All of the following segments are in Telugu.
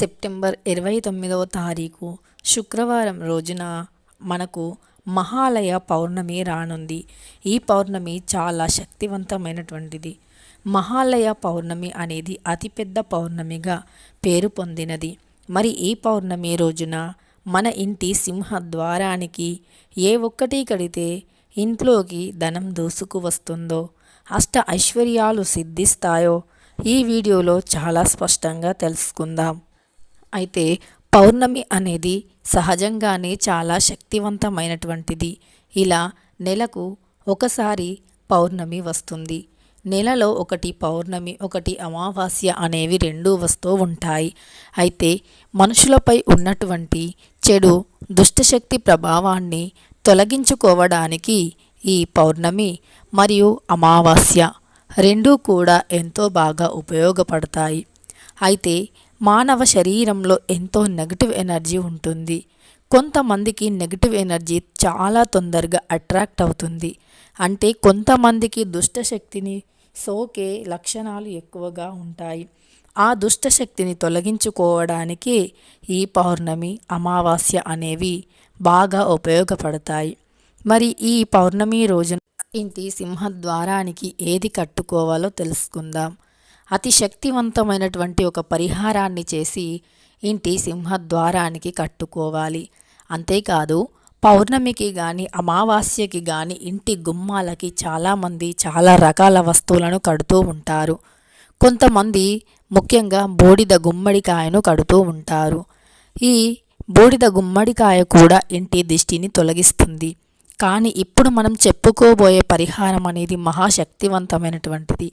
సెప్టెంబర్ ఇరవై తొమ్మిదవ తారీఖు శుక్రవారం రోజున మనకు మహాలయ పౌర్ణమి రానుంది. ఈ పౌర్ణమి చాలా శక్తివంతమైనటువంటిది. మహాలయ పౌర్ణమి అనేది అతిపెద్ద పౌర్ణమిగా పేరు పొందినది. మరి ఈ పౌర్ణమి రోజున మన ఇంటి సింహద్వారానికి ఏ ఒక్కటి కడితే ఇంట్లోకి ధనం దూసుకు వస్తుందో అష్ట ఐశ్వర్యాలు సిద్ధిస్తాయో ఈ వీడియోలో చాలా స్పష్టంగా తెలుసుకుందాం. అయితే పౌర్ణమి అనేది సహజంగానే చాలా శక్తివంతమైనటువంటిది. ఇలా నెలకు ఒకసారి పౌర్ణమి వస్తుంది. నెలలో ఒకటి పౌర్ణమి ఒకటి అమావాస్య అనేవి రెండూ వస్తూ ఉంటాయి. అయితే మనుషులపై ఉన్నటువంటి చెడు దుష్టశక్తి ప్రభావాన్ని తొలగించుకోవడానికి ఈ పౌర్ణమి మరియు అమావాస్య రెండూ కూడా ఎంతో బాగా ఉపయోగపడతాయి. అయితే మానవ శరీరంలో ఎంతో నెగటివ్ ఎనర్జీ ఉంటుంది. కొంతమందికి నెగటివ్ ఎనర్జీ చాలా తొందరగా అట్రాక్ట్ అవుతుంది. అంటే కొంతమందికి దుష్టశక్తిని సోకే లక్షణాలు ఎక్కువగా ఉంటాయి. ఆ దుష్టశక్తిని తొలగించుకోవడానికి ఈ పౌర్ణమి అమావాస్య అనేవి బాగా ఉపయోగపడతాయి. మరి ఈ పౌర్ణమి రోజున ఇంటి సింహద్వారానికి ఏది కట్టుకోవాలో తెలుసుకుందాం. అతి శక్తివంతమైనటువంటి ఒక పరిహారాన్ని చేసి ఇంటి సింహద్వారానికి కట్టుకోవాలి. అంతేకాదు పౌర్ణమికి కానీ అమావాస్యకి కానీ ఇంటి గుమ్మాలకి చాలామంది చాలా రకాల వస్తువులను కడుతూ ఉంటారు. కొంతమంది ముఖ్యంగా బూడిద గుమ్మడికాయను కడుతూ ఉంటారు. ఈ బూడిద గుమ్మడికాయ కూడా ఇంటి దిష్టిని తొలగిస్తుంది. కానీ ఇప్పుడు మనం చెప్పుకోబోయే పరిహారం అనేది మహాశక్తివంతమైనటువంటిది.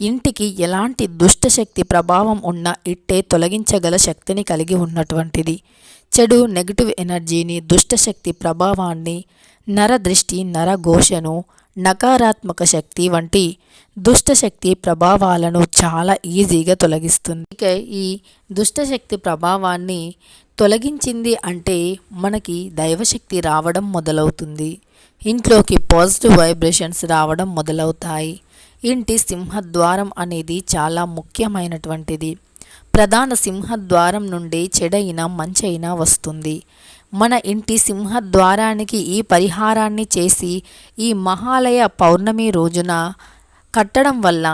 ఇంటికి ఎలాంటి దుష్టశక్తి ప్రభావం ఉన్నా ఇట్టే తొలగించగల శక్తిని కలిగి ఉన్నటువంటిది. చెడు నెగిటివ్ ఎనర్జీని దుష్టశక్తి ప్రభావాన్ని నరదృష్టి నరఘోషను నకారాత్మక శక్తి వంటి దుష్టశక్తి ప్రభావాలను చాలా ఈజీగా తొలగిస్తుంది. ఇక ఈ దుష్టశక్తి ప్రభావాన్ని తొలగించింది అంటే మనకి దైవశక్తి రావడం మొదలవుతుంది. ఇంట్లోకి పాజిటివ్ వైబ్రేషన్స్ రావడం మొదలవుతాయి. ఇంటి సింహద్వారం అనేది చాలా ముఖ్యమైనటువంటిది. ప్రధాన సింహద్వారం నుండి చెడైన మంచైనా వస్తుంది. మన ఇంటి సింహద్వారానికి ఈ పరిహారాన్ని చేసి ఈ మహాలయ పౌర్ణమి రోజున కట్టడం వల్ల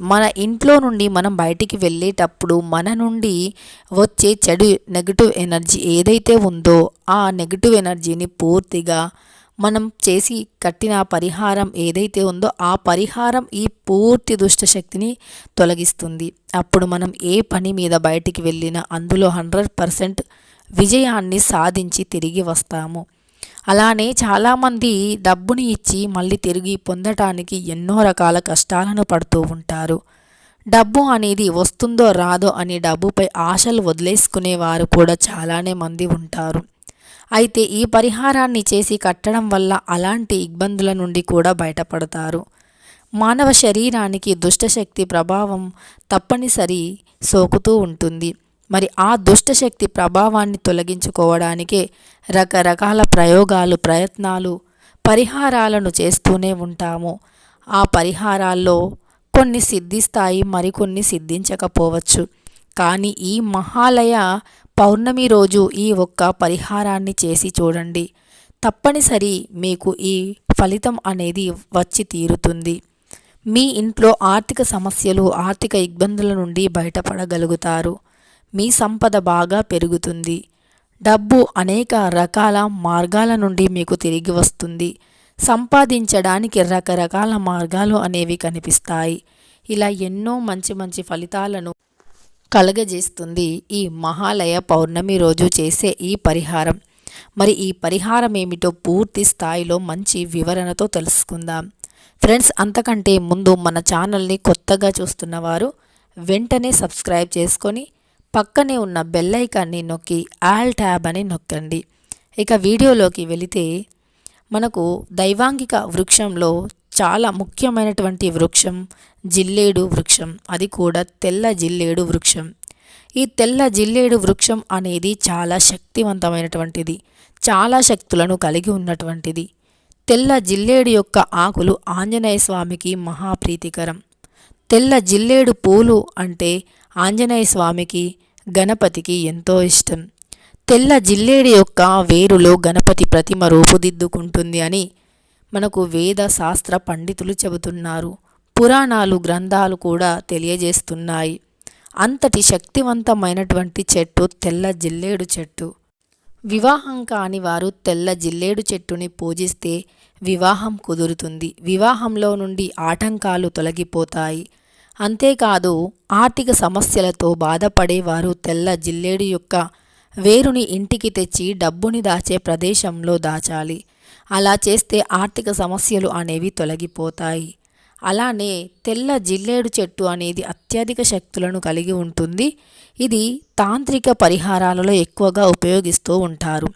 మన ఇంట్లో నుండి మనం బయటికి వెళ్ళేటప్పుడు మన నుండి వచ్చే చెడు నెగిటివ్ ఎనర్జీ ఏదైతే ఉందో ఆ నెగిటివ్ ఎనర్జీని పూర్తిగా మనం చేసి కట్టిన పరిహారం ఏదైతే ఉందో ఆ పరిహారం ఈ పూర్తి దుష్టశక్తిని తొలగిస్తుంది. అప్పుడు మనం ఏ పని మీద బయటికి వెళ్ళినా అందులో హండ్రెడ్ పర్సెంట్ విజయాన్ని సాధించి తిరిగి వస్తాము. అలానే చాలామంది డబ్బుని ఇచ్చి మళ్ళీ తిరిగి పొందటానికి ఎన్నో రకాల కష్టాలను పడుతూ ఉంటారు. డబ్బు అనేది వస్తుందో రాదో అని డబ్బుపై ఆశలు వదిలేసుకునే వారు కూడా చాలానే మంది ఉంటారు. అయితే ఈ పరిహారాన్ని చేసి కట్టడం వల్ల అలాంటి ఇబ్బందుల నుండి కూడా బయటపడతారు. మానవ శరీరానికి దుష్టశక్తి ప్రభావం తప్పనిసరి సోకుతూ ఉంటుంది. మరి ఆ దుష్టశక్తి ప్రభావాన్ని తొలగించుకోవడానికే రకరకాల ప్రయోగాలు ప్రయత్నాలు పరిహారాలను చేస్తూనే ఉంటాము. ఆ పరిహారాల్లో కొన్ని సిద్ధిస్తాయి మరికొన్ని సిద్ధించకపోవచ్చు. కానీ ఈ మహాలయ పౌర్ణమి రోజు ఈ ఒక్క పరిహారాన్ని చేసి చూడండి. తప్పనిసరి మీకు ఈ ఫలితం అనేది వచ్చి తీరుతుంది. మీ ఇంట్లో ఆర్థిక సమస్యలు ఆర్థిక ఇబ్బందుల నుండి బయటపడగలుగుతారు. మీ సంపద బాగా పెరుగుతుంది. డబ్బు అనేక రకాల మార్గాల నుండి మీకు తిరిగి వస్తుంది. సంపాదించడానికి రకరకాల మార్గాలు అనేవి కనిపిస్తాయి. ఇలా ఎన్నో మంచి మంచి ఫలితాలను కలగజేస్తుంది ఈ మహాలయ పౌర్ణమి రోజు చేసే ఈ పరిహారం. మరి ఈ పరిహారం ఏమిటో పూర్తి స్థాయిలో మంచి వివరణతో తెలుసుకుందాం. ఫ్రెండ్స్ అంతకంటే ముందు మన ఛానల్ని కొత్తగా చూస్తున్నవారు వెంటనే సబ్స్క్రైబ్ చేసుకొని పక్కనే ఉన్న బెల్ ఐకాన్ని నొక్కి ఆల్ ట్యాబ్ అని నొక్కండి. ఇక వీడియోలోకి వెళితే మనకు దైవాంగిక వృక్షంలో చాలా ముఖ్యమైనటువంటి వృక్షం జిల్లేడు వృక్షం. అది కూడా తెల్ల జిల్లేడు వృక్షం. ఈ తెల్ల జిల్లేడు వృక్షం అనేది చాలా శక్తివంతమైనటువంటిది చాలా శక్తులను కలిగి ఉన్నటువంటిది. తెల్ల జిల్లేడు యొక్క ఆకులు ఆంజనేయ స్వామికి మహాప్రీతికరం. తెల్ల జిల్లేడు పూలు అంటే ఆంజనేయ స్వామికి గణపతికి ఎంతో ఇష్టం. తెల్ల జిల్లేడి యొక్క వేరులో గణపతి ప్రతిమ రూపుదిద్దుకుంటుంది అని మనకు వేద శాస్త్ర పండితులు చెబుతున్నారు. పురాణాలు గ్రంథాలు కూడా తెలియజేస్తున్నాయి. అంతటి శక్తివంతమైనటువంటి చెట్టు తెల్ల జిల్లేడు చెట్టు. వివాహం కాని వారు తెల్ల జిల్లేడు చెట్టుని పూజిస్తే వివాహం కుదురుతుంది. వివాహంలో నుండి ఆటంకాలు తొలగిపోతాయి. అంతేకాదు ఆర్థిక సమస్యలతో బాధపడేవారు తెల్ల జిల్లేడు యొక్క వేరుని ఇంటికి తెచ్చి డబ్బుని దాచే ప్రదేశంలో దాచాలి. అలా చేస్తే ఆర్థిక సమస్యలు అనేవి తొలగిపోతాయి. అలానే తెల్ల జిల్లేడు చెట్టు అనేది అత్యధిక శక్తులను కలిగి ఉంటుంది. ఇది తాంత్రిక పరిహారాలలో ఎక్కువగా ఉపయోగిస్తూ ఉంటారు.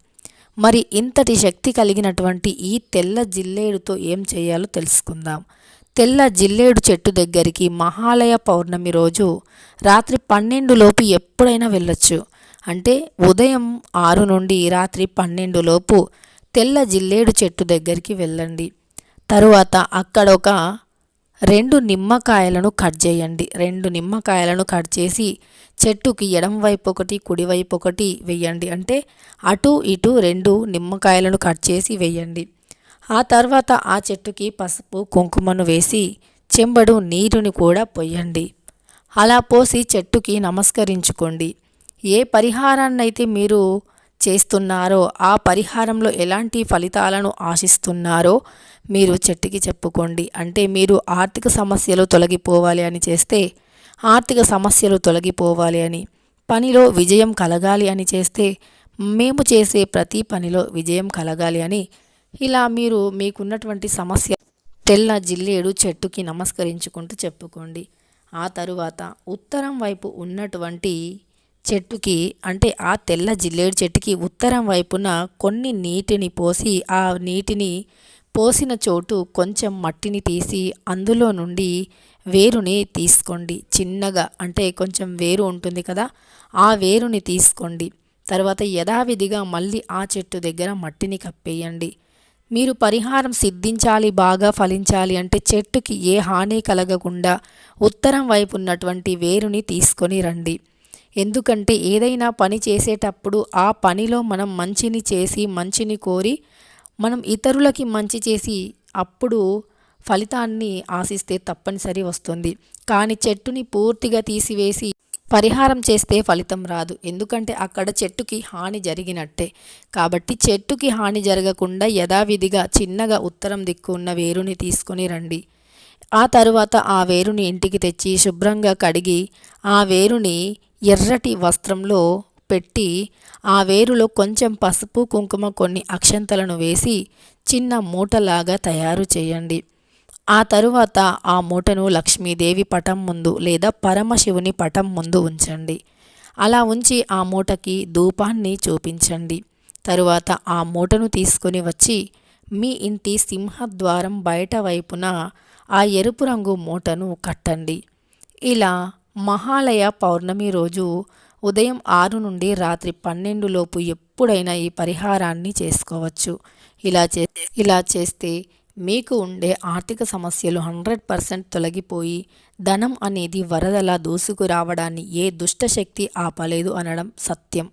మరి ఇంతటి శక్తి కలిగినటువంటి ఈ తెల్ల జిల్లేడుతో ఏం చేయాలో తెలుసుకుందాం. తెల్ల జిల్లేడు చెట్టు దగ్గరికి మహాలయ పౌర్ణమి రోజు రాత్రి పన్నెండు లోపు ఎప్పుడైనా వెళ్ళొచ్చు. అంటే ఉదయం ఆరు నుండి రాత్రి పన్నెండు లోపు తెల్ల జిల్లేడు చెట్టు దగ్గరికి వెళ్ళండి. తరువాత అక్కడ ఒక రెండు నిమ్మకాయలను కట్ చేయండి. రెండు నిమ్మకాయలను కట్ చేసి చెట్టుకి ఎడం వైపు ఒకటి కుడివైపు ఒకటి వెయ్యండి అంటే అటు ఇటు రెండు నిమ్మకాయలను కట్ చేసి వెయ్యండి ఆ తర్వాత ఆ చెట్టుకి పసుపు కుంకుమను వేసి చెంబడు నీరుని కూడా పొయ్యండి. అలా పోసి చెట్టుకి నమస్కరించుకోండి. ఏ పరిహారాన్నైతే మీరు చేస్తున్నారో ఆ పరిహారంలో ఎలాంటి ఫలితాలను ఆశిస్తున్నారో మీరు చెట్టుకి చెప్పుకోండి. అంటే మీరు ఆర్థిక సమస్యలు తొలగిపోవాలి అని చేస్తే ఆర్థిక సమస్యలు తొలగిపోవాలి అని పనిలో విజయం కలగాలి అని చేస్తే మేము చేసే ప్రతి పనిలో విజయం కలగాలి అని ఇలా మీరు మీకున్నటువంటి సమస్య తెల్ల జిల్లేడు చెట్టుకి నమస్కరించుకుంటూ చెప్పుకోండి. ఆ తరువాత ఉత్తరం వైపు ఉన్నటువంటి చెట్టుకి అంటే ఆ తెల్ల జిల్లేడు చెట్టుకి ఉత్తరం వైపున కొన్ని నీటిని పోసి ఆ నీటిని పోసిన చోటు కొంచెం మట్టిని తీసి అందులో నుండి వేరుని తీసుకోండి. చిన్నగా అంటే కొంచెం వేరు ఉంటుంది కదా ఆ వేరుని తీసుకోండి. తర్వాత యథావిధిగా మళ్ళీ ఆ చెట్టు దగ్గర మట్టిని కప్పేయండి. మీరు పరిహారం సిద్ధించాలి బాగా ఫలించాలి అంటే చెట్టుకి ఏ హాని కలగకుండా ఉత్తరం వైపు ఉన్నటువంటి వేరుని తీసుకొని రండి. ఎందుకంటే ఏదైనా పని చేసేటప్పుడు ఆ పనిలో మనం మంచిని చేసి మంచిని కోరి మనం ఇతరులకి మంచి చేసి అప్పుడు ఫలితాన్ని ఆశిస్తే తప్పనిసరి వస్తుంది. కానీ చెట్టుని పూర్తిగా తీసివేసి పరిహారం చేస్తే ఫలితం రాదు. ఎందుకంటే అక్కడ చెట్టుకి హాని జరిగినట్టే. కాబట్టి చెట్టుకి హాని జరగకుండా యథావిధిగా చిన్నగా ఉత్తరం దిక్కు ఉన్న వేరుని తీసుకొని రండి. ఆ తరువాత ఆ వేరుని ఇంటికి తెచ్చి శుభ్రంగా కడిగి ఆ వేరుని ఎర్రటి వస్త్రంలో పెట్టి ఆ వేరులో కొంచెం పసుపు కుంకుమ కొన్ని అక్షంతలను వేసి చిన్న మూటలాగా తయారు చేయండి. ఆ తరువాత ఆ మూటను లక్ష్మీదేవి పటం ముందు లేదా పరమశివుని పటం ముందు ఉంచండి. అలా ఉంచి ఆ మూటకి ధూపాన్ని చూపించండి. తరువాత ఆ మూటను తీసుకొని వచ్చి మీ ఇంటి సింహద్వారం బయట వైపున ఆ ఎరుపు రంగు మూటను కట్టండి. ఇలా మహాలయ పౌర్ణమి రోజు ఉదయం ఆరు నుండి రాత్రి పన్నెండు లోపు ఎప్పుడైనా ఈ పరిహారాన్ని చేసుకోవచ్చు. ఇలా చే ఇలా చేస్తే మీకు ఉండే ఆర్థిక సమస్యలు హండ్రెడ్ పర్సెంట్ తొలగిపోయి ధనం అనేది వరదలా దూసుకురావడాన్ని ఏ దుష్టశక్తి ఆపలేదు అనడం సత్యం.